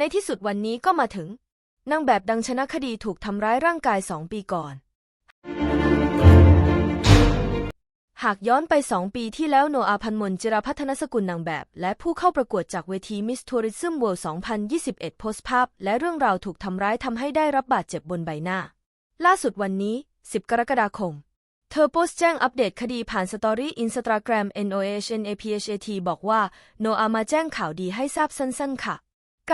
ในที่สุดวันนี้ก็มาถึง นางแบบดังชนะคดีถูกทำร้ายร่างกายสองปีก่อน หากย้อนไปสองปีที่แล้วโนอาพันมนจิรพัฒนสกุลนางแบบ และผู้เข้าประกวดจากเวที Miss Tourism World 2021 โพสต์ภาพ และเรื่องราวถูกทำร้ายทำให้ได้รับบาดเจ็บบนใบหน้า ล่าสุดวันนี้ 10 กรกฎาคมเธอโพสต์แจ้งอัปเดตคดีผ่านสตอรี่อินสตาแกรม NOHNAPHAT บอกว่า โนอามาแจ้งข่าวดีให้ทราบสั้นๆ ค่ะ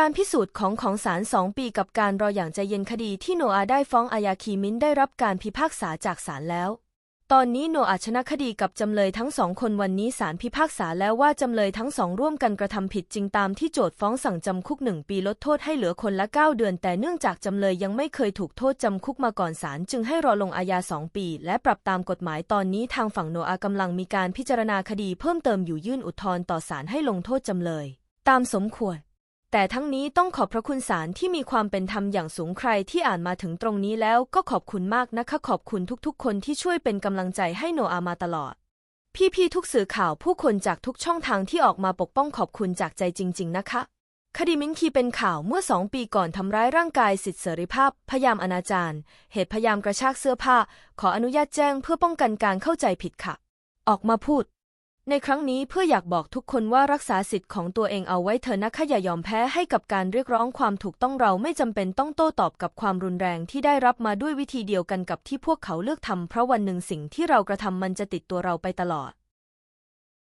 การพิสูจน์ของของศาลสองปีกับการรออย่างใจเย็นคดีที่โนอาได้ฟ้องอาญาคีมินได้รับการพิพากษาจากศาลแล้ว ตอนนี้โนอาชนะคดีกับจำเลยทั้งสองคนวันนี้ศาลพิพากษาแล้วว่าจำเลยทั้งสองร่วมกันกระทำผิดจริงตามที่โจทก์ฟ้องสั่งจำคุกหนึ่งปีลดโทษให้เหลือคนละ 9 เดือน แต่เนื่องจากจำเลยยังไม่เคยถูกโทษจำคุกมาก่อนศาลจึงให้รอลงอาญาสองปี และปรับตามกฎหมายตอนนี้ทางฝั่งโนอากำลังมีการพิจารณาคดีเพิ่มเติมอยู่ยื่นอุทธรณ์ต่อศาลให้ลงโทษจำเลย ตามสมควร แต่ทั้งนี้ต้องขอบพระคุณศาลที่มีความเป็นธรรมอย่างสูงใครที่อ่านมาถึงตรงนี้แล้วก็ขอบคุณมากนะคะ ขอบคุณทุกๆ คนที่ช่วยเป็นกำลังใจให้โนอามาตลอด พี่ๆทุกสื่อข่าวผู้คนจากทุกช่องทางที่ออกมาปกป้องขอบคุณจากใจจริง ๆ นะคะคดีมิ้นคีเป็นข่าวเมื่อสองปีก่อนทำร้ายร่างกายสิทธิเสรีภาพ พยายามอนาจารเหตุพยายามกระชากเสื้อผ้า ขออนุญาตแจ้งเพื่อป้องกันการเข้าใจผิดค่ะ ออกมาพูด ในครั้งนี้เพื่ออยากบอกทุกคนว่ารักษาสิทธิ์ของตัวเองเอาไว้เถอะนะคะอย่ายอมแพ้ให้กับการเรียกร้องความถูกต้องเราไม่จำเป็นต้องโต้ตอบกับความรุนแรงที่ได้รับมาด้วยวิธีเดียวกันกับที่พวกเขาเลือกทำเพราะวันหนึ่งสิ่งที่เรากระทำมันจะติดตัวเราไปตลอด